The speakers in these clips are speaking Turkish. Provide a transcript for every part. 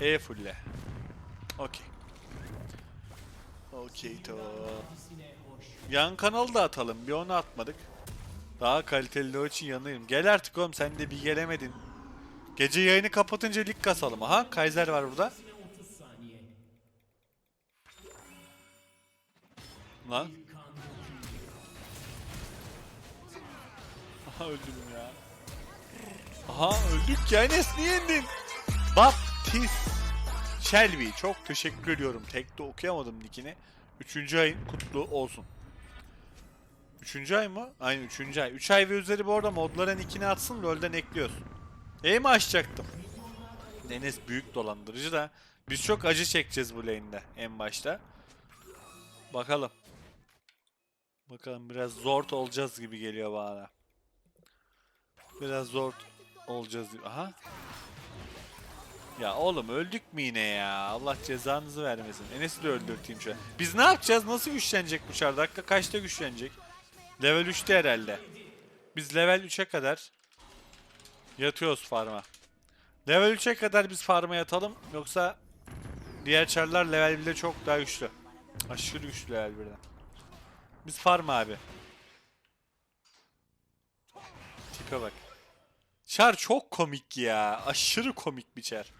E fulle. Okey. Okey to. Yan kanalı da atalım. Bir onu atmadık. Daha kaliteli o için yanayım. Gel artık oğlum sen de bir gelemedin. Gece yayını kapatınca lig kasalım. Aha Kaiser var burada. Lan. Aha öldüm ya. Aha öldük ya Enes niye yendin? Baptist Shelby çok teşekkür ediyorum. Tek de okuyamadım nickini. Üçüncü ayın kutlu olsun. Üçüncü ay mı? Aynen üçüncü ay. Üç ay ve üzeri bu arada modlara nickini atsın LoL'den ekliyorsun. E mi açacaktım? Enes büyük dolandırıcı da biz çok acı çekeceğiz bu lane'de en başta. Bakalım. Bakalım biraz zor olacağız gibi geliyor bana. Biraz zor olacağız. Aha. Ya oğlum öldük mü yine ya? Allah cezanızı vermesin. Enes'i de öldürteyim an. Biz ne yapacağız? Nasıl güçlenecek bu çar? Dakika kaçta güçlenecek? Level 3'te herhalde. Biz level 3'e kadar yatıyoruz farma. Level 3'e kadar biz farma yatalım. Yoksa diğer çarlar level 1'de çok daha güçlü. Aşırı güçlü level 1'de. Biz farm abi. Tipe bak. Çar çok komik ya. Aşırı komik bir çar.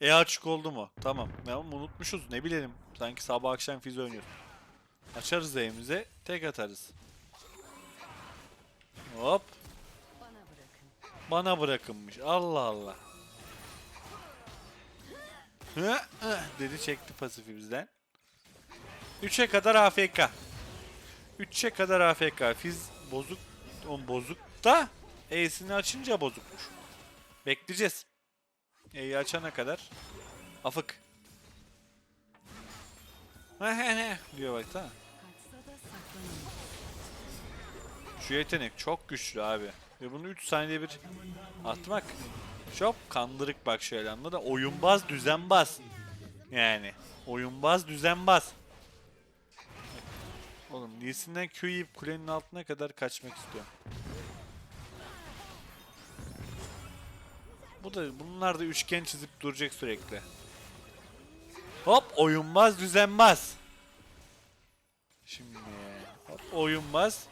E açık oldu mu? Tamam. Ama unutmuşuz. Ne bilelim. Sanki sabah akşam fiz oynuyoruz. Açarız evimize. Tek atarız. Hop. Bana bırakınmış. Allah Allah. Hı, hı dedi çekti pasifi bizden. 3'e kadar AFK. 3'e kadar AFK. Fiz bozuk. On bozuk da E'sini açınca bozukmuş. Bekleyeceğiz. E'yi açana kadar. Afık. diyor bak tamam. Şu yetenek çok güçlü abi. Ve bunu 3 saniyede bir atmak çok kandırık bak şöyle anladın. Oyunbaz düzenbaz. Yani oyunbaz düzenbaz. Oğlum Lee'sinden Q yiyip kulenin altına kadar kaçmak istiyorum. Bu da bunlar da üçgen çizip duracak sürekli. Hop oyunbaz düzenbaz. Şimdi hop oyunbaz.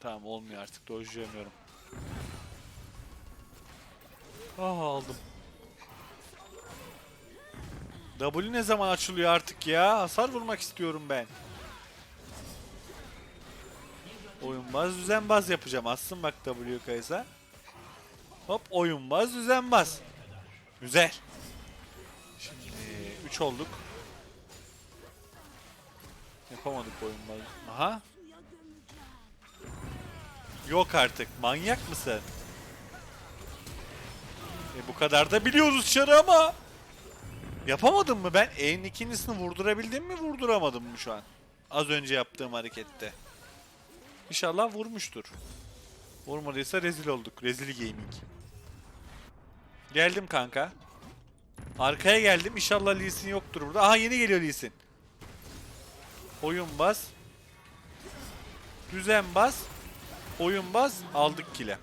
Tamam olmuyor artık dojlayamıyorum. Ah aldım. W ne zaman açılıyor artık ya? Hasar vurmak istiyorum ben. Oyunbaz düzenbaz yapacağım. Assın bak W kaysa. Hop oyunbaz düzenbaz. Güzel. Şimdi 3 olduk. Yapamadık oyunbaz. Aha. Yok artık. Manyak mısın? E bu kadar da biliyoruz çarı ama. Yapamadım mı ben? E'nin ikincisini vurdurabildim mi vurduramadım mı şu an? Az önce yaptığım harekette. İnşallah vurmuştur. Vurmadıysa rezil olduk. Rezil gaming. Geldim kanka. Arkaya geldim. İnşallah Lee yoktur burada. Aha yeni geliyor Lee. Oyun bas. Düzen bas. Oyun bas. Aldık kile.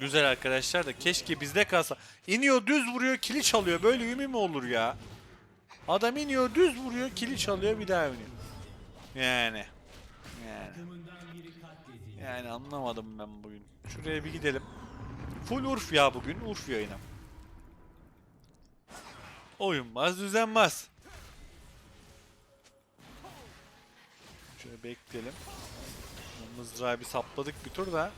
Güzel arkadaşlar da keşke bizde kalsa. İniyor düz vuruyor kili çalıyor. Böyle yumi mi olur ya? Adam iniyor düz vuruyor kili çalıyor bir daha iniyor. Yani. Yani. Yani anlamadım ben bugün. Şuraya bir gidelim. Full Urf ya bugün. Urf yayını. Oyunmaz düzenmez. Şöyle bekleyelim. Mızrağı bir sapladık bir tur da.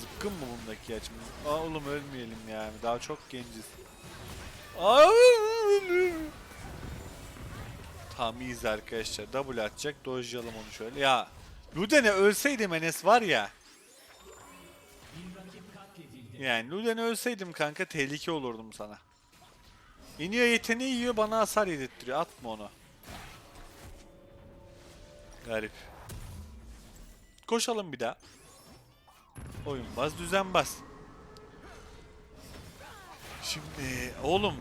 Zıpkın mı bundaki açım? Aa oğlum ölmeyelim yani. Daha çok genciz. Aa! Tam iyiyiz arkadaşlar. W atacak. Dojlayalım onu şöyle. Ya Luden'e ölseydim Enes var ya. Yani Luden'e ölseydim kanka tehlike olurdum sana. İniyor yeteneği yiyor bana hasar yedirttiriyor. Atma onu. Garip. Koşalım bir daha. Oyun baz düzen bas. Şimdi oğlum.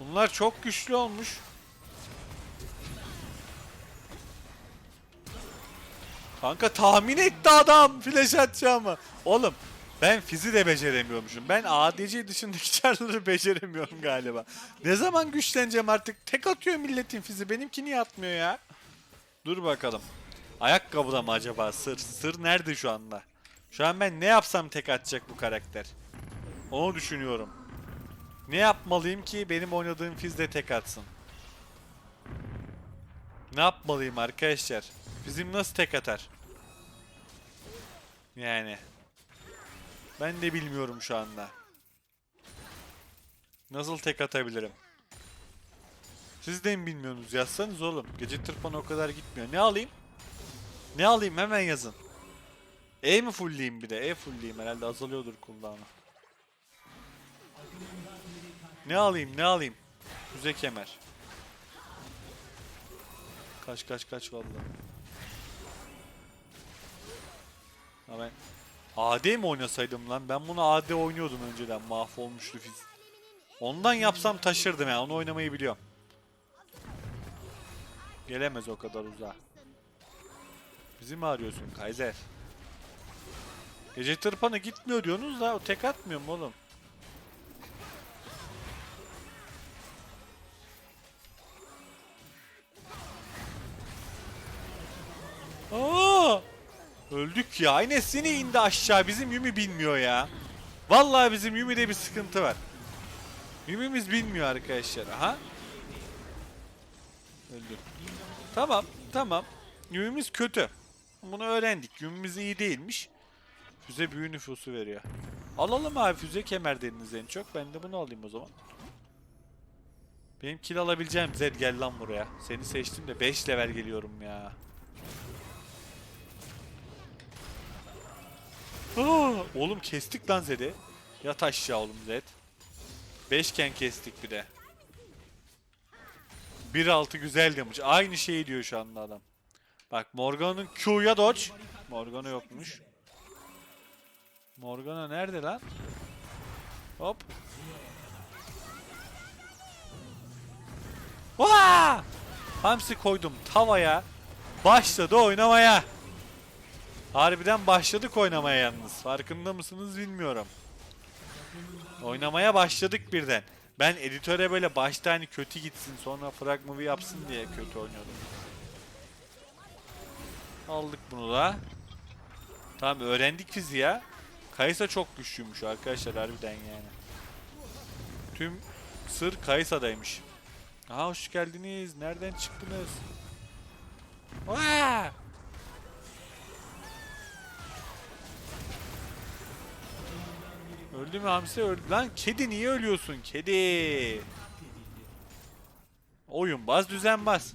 Bunlar çok güçlü olmuş. Kanka tahmin etti adam flash atacağımı. Oğlum ben fizi de beceremiyormuşum. Ben ADC dışındaki çarları beceremiyorum galiba. Ne zaman güçleneceğim artık? Tek atıyor milletin fizi. Benimki niye atmıyor ya? Dur bakalım. Ayakkabıda mı acaba sır? Sır nerede şu anda? Şu an ben ne yapsam tek atacak bu karakter? Onu düşünüyorum. Ne yapmalıyım ki benim oynadığım fiz de tek atsın? Ne yapmalıyım arkadaşlar? Bizim nasıl tek atar? Yani. Ben de bilmiyorum şu anda. Nasıl tek atabilirim? Siz de mi bilmiyorsunuz? Yazsanız oğlum. Gece tırpanı o kadar gitmiyor. Ne alayım? Ne alayım? Hemen yazın. E mi fullleyeyim bir de? E fullleyeyim herhalde azalıyordur cooldown'u. Ne alayım? Ne alayım? Füze kemer. Kaç kaç kaç vallahi. Ha ben AD mi oynasaydım lan? Ben bunu AD oynuyordum önceden. Mahvolmuştu fiz. Ondan yapsam taşırdım ya. Onu oynamayı biliyorum. Gelemez o kadar uzağa. Bizi mi arıyorsun Kaiser? Gece tırpanı gitmiyor diyorsunuz da o tek atmıyor mu oğlum? Öldük ya. Yine indi aşağı. Bizim Yumi bilmiyor ya. Vallahi bizim Yumi'de bir sıkıntı var. Yumi'miz bilmiyor arkadaşlar. Aha. Öldü. Tamam, tamam. Yumi'miz kötü. Bunu öğrendik. Yumi'miz iyi değilmiş. Füze büyü nüfusu veriyor. Alalım abi füze kemer dediniz en çok. Ben de bunu alayım o zaman. Benim kill alabileceğim Zed gel lan buraya. Seni seçtim de 5 level geliyorum ya. Oğlum kestik lan Zed'i. Yat aşağı oğlum Zed. Beşken kestik bir de. 1.6 güzel demiş. Aynı şeyi diyor şu anda adam. Bak Morgana'nın Q'ya dodge. Morgana yokmuş. Morgana nerede lan? Hop. Vaa! Hamsi koydum tavaya. Başladı oynamaya. Harbiden başladık oynamaya yalnız. Farkında mısınız bilmiyorum. Oynamaya başladık birden. Ben editöre böyle başta hani kötü gitsin sonra frag movie yapsın diye kötü oynuyordum. Aldık bunu da. Tamam öğrendik fiziği ya. Kaysa çok güçlüymüş arkadaşlar harbiden yani. Tüm sır Kaysa'daymış. Aha hoş geldiniz. Nereden çıktınız? Vaa! Öldü mü hamsi öldü. Lan kedi niye ölüyorsun kedi? Oyun baz düzenbaz.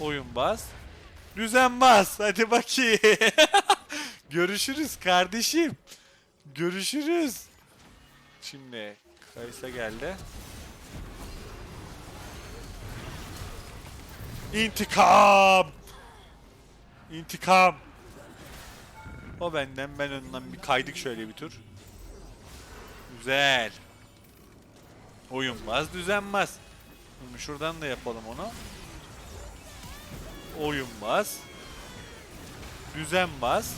Oyun baz. Düzenbaz. Hadi bakayım. Görüşürüz kardeşim. Görüşürüz. Şimdi Kaysa geldi. İntikam. İntikam. O benden ben önden bir kaydık şöyle bir tur. Güzel. Oyunmaz düzenmez. Şimdi şuradan da yapalım onu. Oyunmaz. Düzenmez.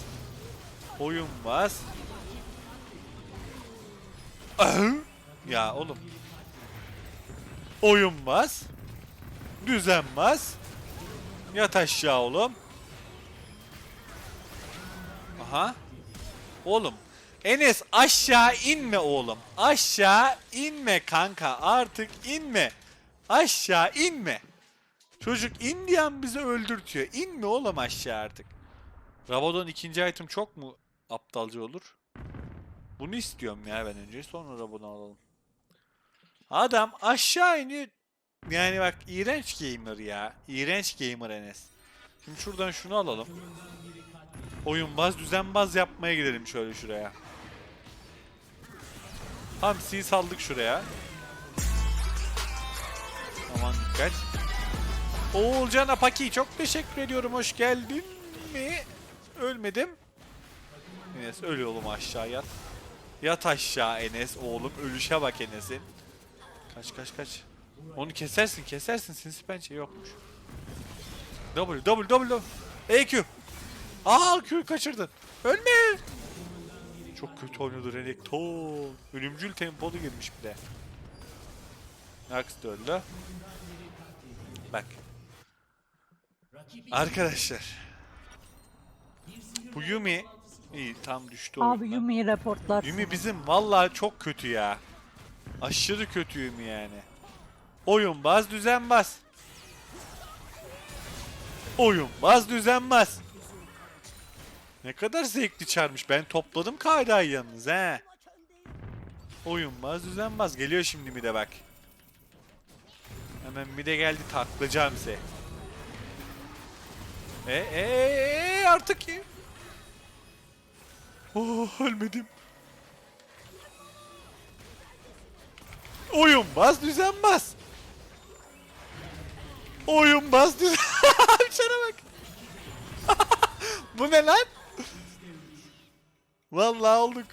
Oyunmaz. Ya oğlum. Oyunmaz. Düzenmez. Yat aşağı oğlum. Aha. Oğlum. Enes aşağı inme oğlum. Aşağı inme kanka. Artık inme. Aşağı inme. Çocuk indiyan bizi öldürtüyor. İnme oğlum aşağı artık. Rabadon ikinci item çok mu aptalca olur? Bunu istiyorum ya ben önce. Sonra Rabadon alalım. Adam aşağı iniyor. Yani bak iğrenç gamer ya. İğrenç gamer Enes. Şimdi şuradan şunu alalım. Oyunbaz, düzenbaz yapmaya gidelim şöyle şuraya. Hamsi'yi saldık şuraya. Aman dikkat. Oğulcan Apaki çok teşekkür ediyorum. Hoş geldin mi? Ölmedim. Enes öl oğlum aşağı yat. Yat aşağı Enes oğlum. Ölüşe bak Enes'in. Kaç kaç kaç. Onu kesersin kesersin. Sinsi pençe yokmuş. W W W EQ. Aa Q kaçırdın. Ölme. Çok kötü oynadı Renekton. Ölümcül tempolu girmiş bir de. Nax öldü. Bak. Arkadaşlar. Bu Yumi iyi tam düştü Abi oyundan. Yumi'yi reportlar. Yumi bizim vallahi çok kötü ya. Aşırı kötü Yumi yani. Oyun baz düzenbaz. Oyun baz düzenbaz. Ne kadar zevkli çarmış. Ben topladım kaydayı yalnız he. Oyun baz düzenbaz. Geliyor şimdi mi de bak. Hemen bir de geldi taklayacağım size. E e e artık iyi. Oh ölmedim. Oyun baz düzenbaz. Oyun baz düzen... Şuna bak. Bu ne lan? Vallahi olduk.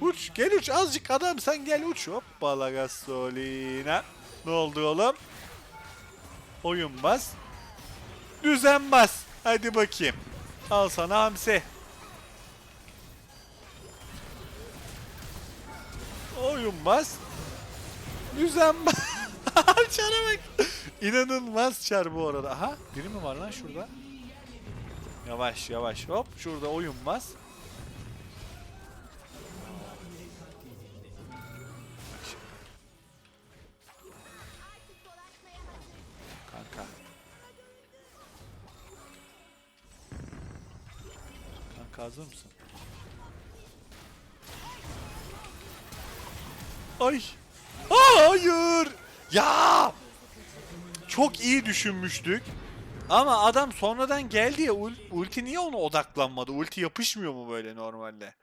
Uç gel uç azıcık adam sen gel uç. Hoppala gasolina. Ne oldu oğlum? Oyun baz. Düzen baz. Hadi bakayım. Al sana hamsi. Oyun baz. Düzen baz. Çara bak. İnanılmaz çar bu arada. Aha biri mi var lan şurada? Yavaş yavaş hop şurada oyun baz. Hazır mısın? Ay. Hayır. Ya. Çok iyi düşünmüştük. Ama adam sonradan geldi ya ul- ulti niye ona odaklanmadı? Ulti yapışmıyor mu böyle normalde?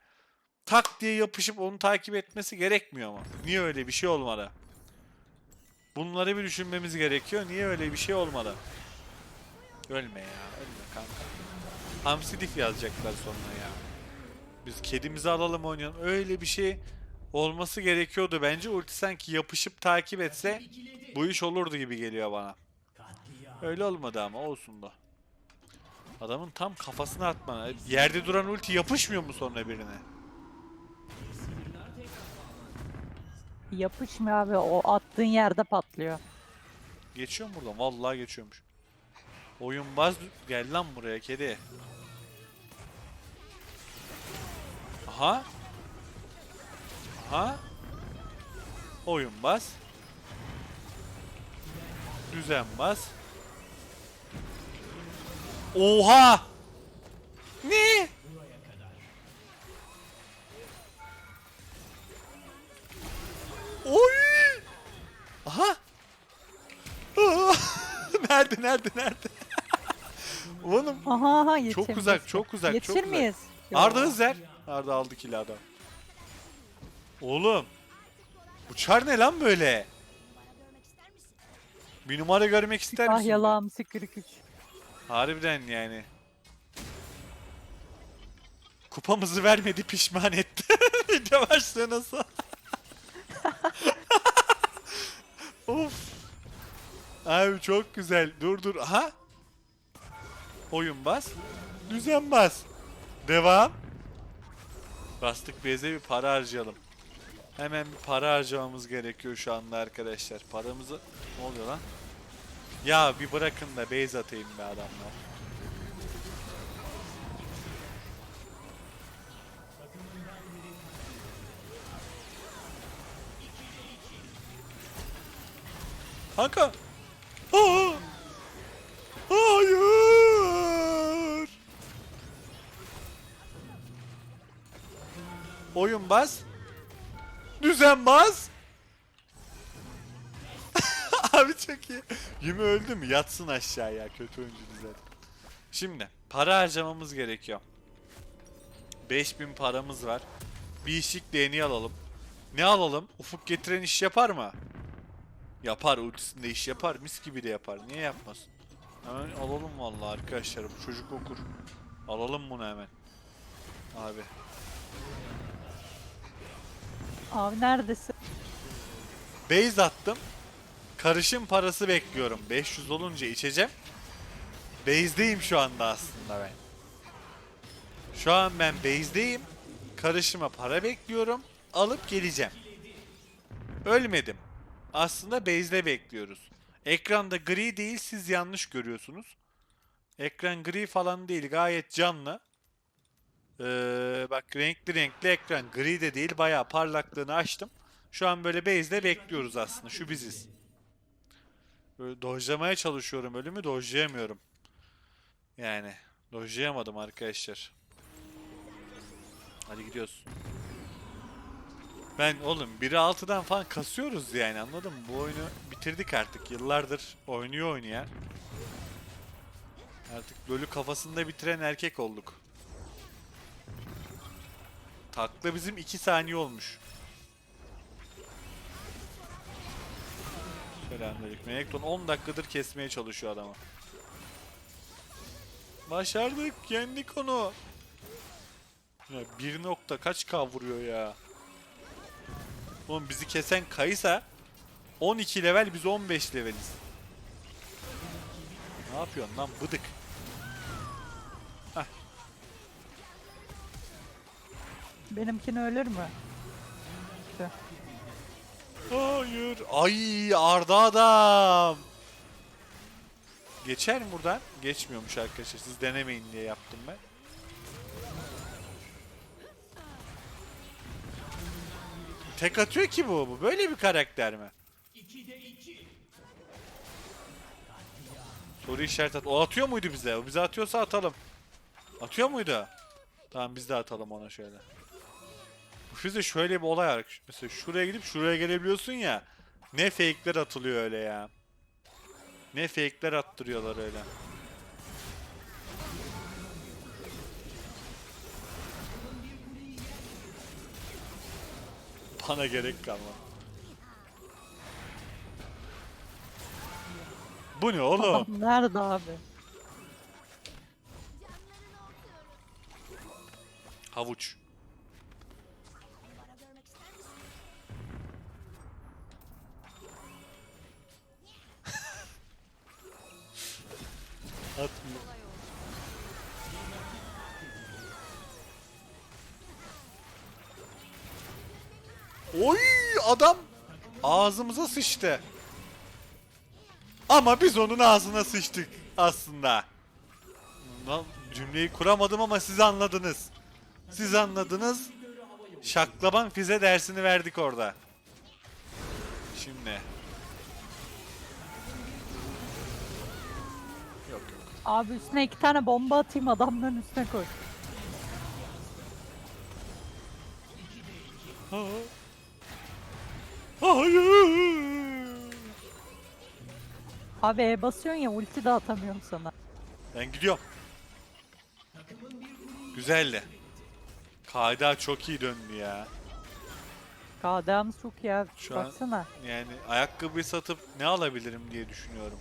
Tak diye yapışıp onu takip etmesi gerekmiyor mu? Niye öyle bir şey olmadı? Bunları bir düşünmemiz gerekiyor. Niye öyle bir şey olmadı? Ölme ya, ölme kanka. Hamsi dif yazacaklar sonra ya. Biz kedimizi alalım oynayalım. Öyle bir şey olması gerekiyordu bence. Ulti sanki yapışıp takip etse bu iş olurdu gibi geliyor bana. Öyle olmadı ama olsun da. Adamın tam kafasına atmana. Yerde duran ulti yapışmıyor mu sonra birine? Yapışmıyor abi o attığın yerde patlıyor. Geçiyor mu buradan? Vallahi geçiyormuş. Oyunbaz gel lan buraya kedi. Aha. Aha. Oyunbaz. Düzenbaz. Oha! Ne? Oy! Aha! Nerede nerede nerede? Oğlum Aha aha çok yetişemeyiz. uzak çok uzak Yetişir çok uzak. miyiz? Yo. Arda hız Arda aldı kill adam. Oğlum. Bu çar ne lan böyle? Bir numara görmek ister Ah misin? yalağım sikrik üç. Harbiden yani. Kupamızı vermedi pişman etti. Video başlığı nasıl? of. Abi çok güzel. Dur dur. Aha. Oyun bas. Düzen bas. Devam. Bastık beze bir para harcayalım. Hemen bir para harcamamız gerekiyor şu anda arkadaşlar. Paramızı... Ne oluyor lan? Ya bir bırakın da base atayım be adamlar. Kanka. Aa! Hayır. Oyun bas. Düzen bas. Abi çok iyi. Yumi öldü mü? Yatsın aşağıya. Kötü oyuncu zaten. Şimdi para harcamamız gerekiyor. 5000 paramız var. Bir işlik değneği alalım. Ne alalım? Ufuk getiren iş yapar mı? Yapar. Ultisinde iş yapar. Mis gibi de yapar. Niye yapmasın? Hemen alalım vallahi arkadaşlar. Bu çocuk okur. Alalım bunu hemen. Abi. Abi neredesin? Base attım. Karışım parası bekliyorum. 500 olunca içeceğim. Base'deyim şu anda aslında ben. Şu an ben base'deyim. Karışıma para bekliyorum. Alıp geleceğim. Ölmedim. Aslında base'de bekliyoruz. Ekranda gri değil siz yanlış görüyorsunuz. Ekran gri falan değil gayet canlı. Ee, bak renkli renkli ekran gri de değil bayağı parlaklığını açtım. Şu an böyle base'de bekliyoruz aslında şu biziz. Böyle dojlamaya çalışıyorum ölümü dojlayamıyorum. Yani dojlayamadım arkadaşlar. Hadi gidiyoruz. Ben oğlum 1'i 6'dan falan kasıyoruz yani anladın mı? Bu oyunu bitirdik artık. Yıllardır oynuyor oynayan. Artık LoL'ü kafasında bitiren erkek olduk. Takla bizim 2 saniye olmuş. Selamünaleyküm. Renekton 10 dakikadır kesmeye çalışıyor adamı. Başardık. Yendik onu. Ya bir nokta kaç K vuruyor ya. Oğlum bizi kesen Kaysa 12 level biz 15 leveliz. Ne yapıyorsun lan bıdık. Benimkini ölür mü? Hayır. Ay Arda adam. Geçer mi buradan? Geçmiyormuş arkadaşlar. Siz denemeyin diye yaptım ben. Tek atıyor ki bu. Bu böyle bir karakter mi? Soru işaret at. O atıyor muydu bize? O bize atıyorsa atalım. Atıyor muydu? Tamam biz de atalım ona şöyle. Füze şöyle bir olay var. Mesela şuraya gidip şuraya gelebiliyorsun ya. Ne fake'ler atılıyor öyle ya. Ne fake'ler attırıyorlar öyle. Bana gerek kalmadı. Bu ne oğlum? Nerede abi? Havuç. Adam ağzımıza sıçtı. Ama biz onun ağzına sıçtık aslında. Lan cümleyi kuramadım ama siz anladınız. Siz anladınız. Şaklaban fize dersini verdik orada. Şimdi. Yok yok. Abi üstüne iki tane bomba atayım adamların üstüne koy. Ha. Hayır. Abi E basıyorsun ya ulti de atamıyorum sana. Ben gidiyorum. Güzeldi. Kayda çok iyi döndü ya. KDA'mız çok iyi abi. Şu an- Baksana. Yani ayakkabıyı satıp ne alabilirim diye düşünüyorum.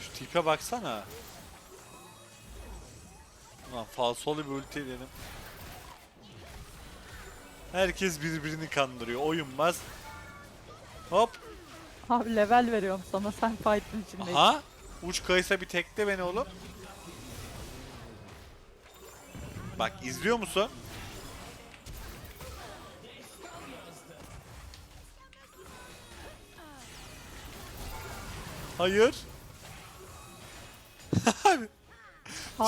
Şu tipe baksana. Ulan falsolu bir ulti dedim. Herkes birbirini kandırıyor. Oyunmaz. Hop. Abi level veriyorum sana sen fight'ın içindesin. Aha. Uç kaysa bir tekle beni oğlum. Bak izliyor musun? Hayır. Abi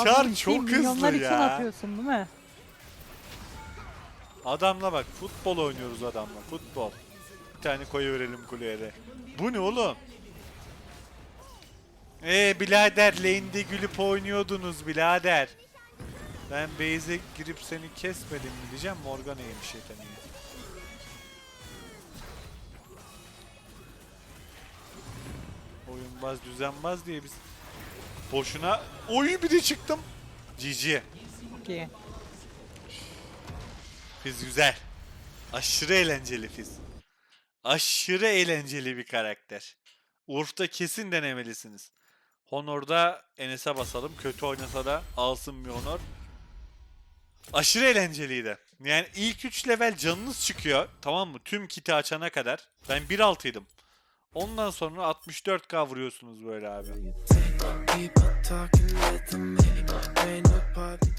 Çar ultiyi çok hızlı milyonlar için ya. atıyorsun değil mi? Adamla bak futbol oynuyoruz adamla futbol. Bir tane koyu verelim kuleye de. Bu ne oğlum? Ee birader lane'de gülüp oynuyordunuz birader. Ben base'e girip seni kesmedim mi diyeceğim Morgana'ymış yeteneği. Oyunbaz düzenbaz diye biz boşuna oyu bir de çıktım. GG. Çok iyi. Fiz güzel. Aşırı eğlenceli Fiz. Aşırı eğlenceli bir karakter. Urf'ta kesin denemelisiniz. Honor'da Enes'e basalım. Kötü oynasa da alsın bir honor. Aşırı eğlenceliydi. Yani ilk 3 level canınız çıkıyor. Tamam mı? Tüm kiti açana kadar. Ben 1.6'ydım. Ondan sonra 64k vuruyorsunuz böyle abi. People talking, with them hate. Ain't no party.